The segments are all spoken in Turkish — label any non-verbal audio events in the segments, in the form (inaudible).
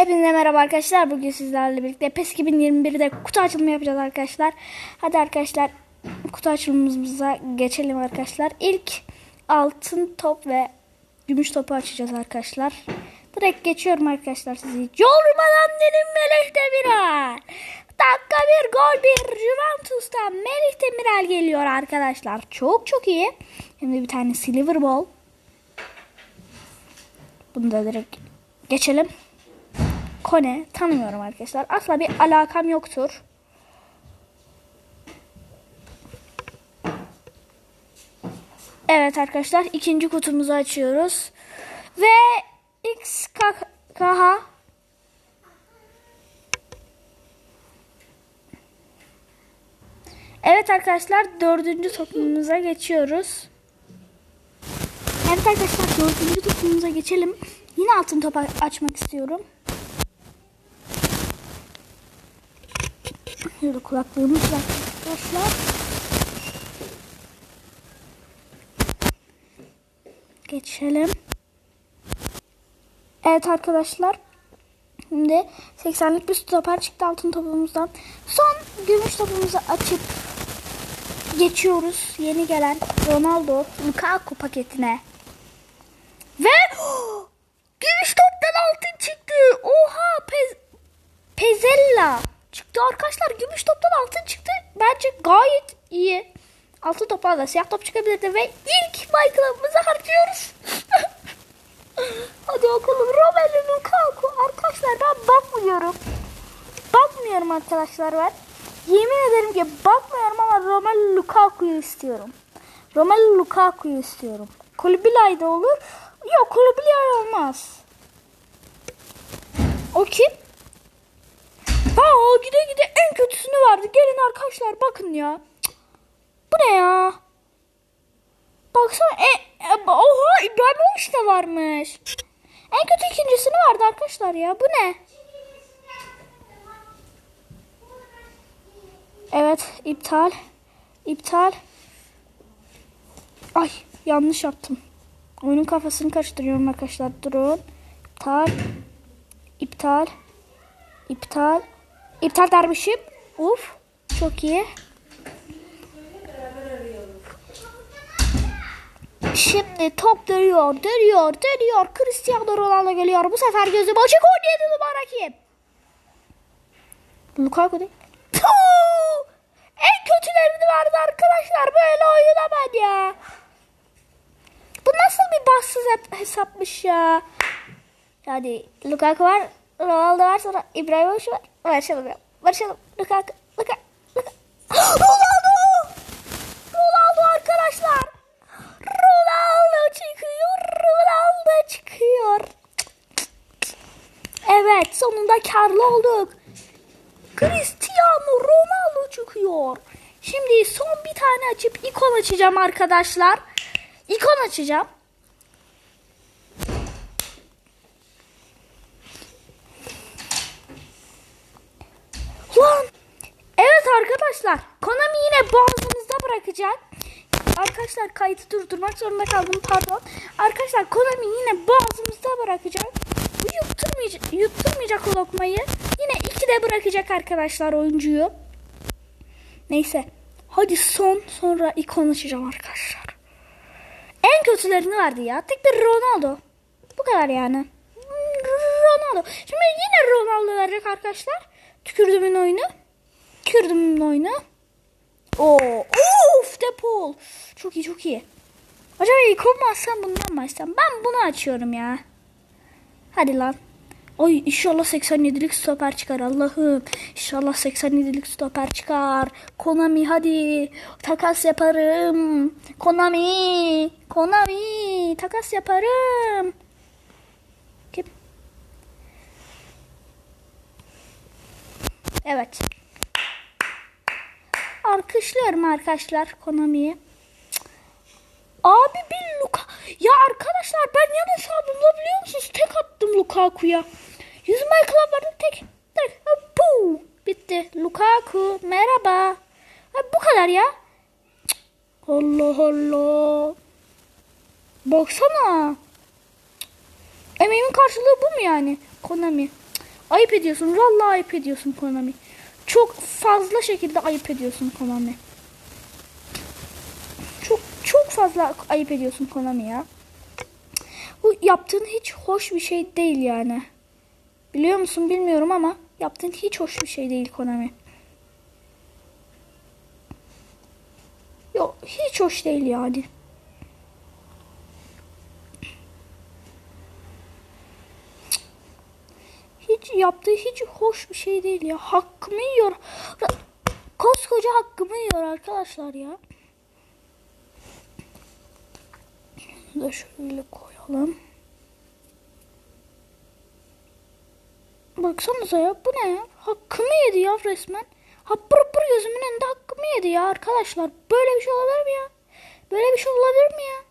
Hepinize merhaba arkadaşlar. Bugün sizlerle birlikte PES 2021'de kutu açılımı yapacağız arkadaşlar. Hadi arkadaşlar kutu açılımımıza geçelim arkadaşlar. İlk altın top ve gümüş topu açacağız arkadaşlar. Direkt geçiyorum arkadaşlar sizi. Yormadan dedim Melih Demiral. Dakika bir gol bir Juventus'tan Melih Demiral geliyor arkadaşlar. Çok çok iyi. Şimdi bir tane silver ball. Bunu da direkt geçelim. Kone tanımıyorum arkadaşlar. Asla bir alakam yoktur. Evet arkadaşlar ikinci kutumuzu açıyoruz. Ve XKH Evet arkadaşlar dördüncü topumuza geçiyoruz. Evet arkadaşlar dördüncü topumuza geçelim. Yine altın top açmak istiyorum. Şöyle kulaklığımız var arkadaşlar. Geçelim. Evet arkadaşlar. Şimdi 80'lik bir stoper çıktı altın topumuzdan. Son gümüş topumuzu açıp geçiyoruz. Yeni gelen Ronaldo Lukaku paketine. Ve (gasps) gümüş toptan altın çıktı. Oha Pez Pezella çıktı arkadaşlar. Gümüş toptan altın çıktı. Bence gayet iyi. Altın toplar da siyah top çıkabilirdi ve ilk Michael'ımızı harcıyoruz. (laughs) Hadi bakalım Romelu Lukaku. Arkadaşlar ben bakmıyorum. Bakmıyorum arkadaşlar ben. Yemin ederim ki bakmıyorum ama Romelu Lukaku'yu istiyorum. Romelu Lukaku'yu istiyorum. Kulübilay da olur. Yok Kulübilay olmaz. O kim? O gide gide en kötüsünü verdi. Gelin arkadaşlar bakın ya. Bu ne ya? Baksana e, e, oha İbrahimovic de varmış. En kötü ikincisini vardı arkadaşlar ya. Bu ne? Evet iptal. İptal. Ay yanlış yaptım. Oyunun kafasını karıştırıyorum arkadaşlar. Durun. İptal. İptal. İptal. İptal dermişim. Uf. Çok iyi. Şimdi top dönüyor, dönüyor, dönüyor. Cristiano Ronaldo geliyor. Bu sefer gözüm açık 17 numara kim? Lukaku değil. Tuuu! En kötülerini verdi arkadaşlar. Böyle oynamam ya. Bu nasıl bir bassız hesapmış ya. Yani Lukaku var, Ronaldo var sonra İbrahimovic var. Barışalım ya. Barışalım. Lukaku, Lukaku. (gasps) Ronaldo! Ronaldo arkadaşlar. Ronaldo çıkıyor. Ronaldo çıkıyor. Evet sonunda karlı olduk. Cristiano Ronaldo çıkıyor. Şimdi son bir tane açıp ikon açacağım arkadaşlar. İkon açacağım. Lan! Evet arkadaşlar. Konami yine boğazımızda bırakacak. Arkadaşlar kaydı durdurmak zorunda kaldım pardon. Arkadaşlar Konami yine boğazımızda bırakacak. Bu yutturmayacak, yutturmayacak o lokmayı. Yine iki de bırakacak arkadaşlar oyuncuyu. Neyse. Hadi son sonra ikon açacağım arkadaşlar. En kötülerini verdi ya. Tek bir Ronaldo. Bu kadar yani. Ronaldo. Şimdi yine Ronaldo verecek arkadaşlar. Tükürdümün oyunu. Tükürdümün oyunu. Oo, of Depol. Çok iyi çok iyi. Acaba ikon mu açsam bundan mı? Ben bunu açıyorum ya. Hadi lan. Oy inşallah 87'lik stoper çıkar Allah'ım. İnşallah 87'lik stoper çıkar. Konami hadi. Takas yaparım. Konami. Konami. Takas yaparım. Evet. Alkışlıyorum arkadaşlar Konami'yi. Abi bir Luka. Ya arkadaşlar ben yanlış da biliyor musunuz? Tek attım Lukaku'ya. Yüz Michael'a vardı tek. Tek. Puu. Bitti. Lukaku merhaba. Ha, bu kadar ya. Cık. Allah Allah. Baksana. Emeğimin karşılığı bu mu yani? Konami. Ayıp ediyorsun. Vallahi ayıp ediyorsun Konami. Çok fazla şekilde ayıp ediyorsun Konami. Çok çok fazla ayıp ediyorsun Konami ya. Bu yaptığın hiç hoş bir şey değil yani. Biliyor musun bilmiyorum ama yaptığın hiç hoş bir şey değil Konami. Yok hiç hoş değil yani. Hiç yaptığı hiç hoş bir şey değil ya. Hakkımı yiyor. Koskoca hakkımı yiyor arkadaşlar ya. Şunu da şöyle koyalım. Baksanıza ya bu ne ya? Hakkımı yedi ya resmen. Hapır hapır gözümün önünde hakkımı yedi ya arkadaşlar. Böyle bir şey olabilir mi ya? Böyle bir şey olabilir mi ya?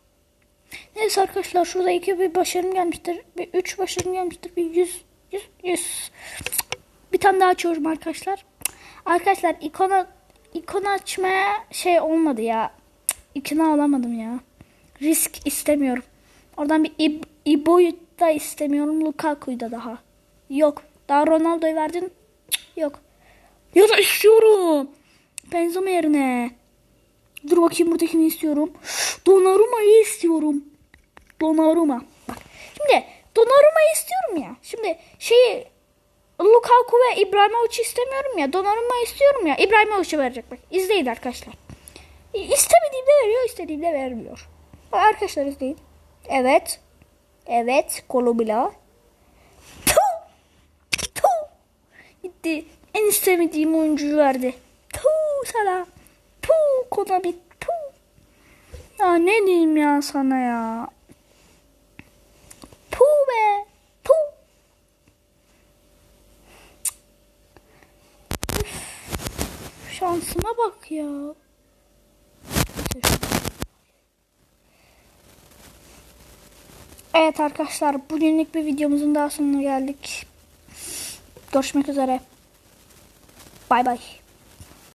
Neyse arkadaşlar şurada iki bir başarım gelmiştir. Bir üç başarım gelmiştir. Bir yüz, yüz, yüz. Bir tane daha açıyorum arkadaşlar. Arkadaşlar ikona ikonu açmaya şey olmadı ya. İkna olamadım ya. Risk istemiyorum. Oradan bir İb İbo'yu da istemiyorum. Lukaku'yu da daha. Yok. Daha Ronaldo'yu verdin. Yok. Ya da istiyorum. Benzema yerine. Dur bakayım burada kimi istiyorum. Donnarumma'yı istiyorum. Donnarumma. Donnarumma'yı istiyorum ya. Şimdi şeyi Lukaku ve İbrahimovic'i istemiyorum ya. Donnarumma'yı istiyorum ya. İbrahimovic'i verecek bak. İzleyin arkadaşlar. İstemediğimde veriyor, istediğimde vermiyor. Arkadaşlar izleyin. Evet. Evet. Kolobila. Tuh! Tuh! Gitti. En istemediğim oyuncuyu verdi. Tuh sana. Tuh Konami. Tuh. Ya ne diyeyim ya sana ya. Tuh be. Tuh. Üf, Şansıma bak ya. Evet arkadaşlar bugünlük bir videomuzun daha sonuna geldik. Görüşmek üzere. Bay bay.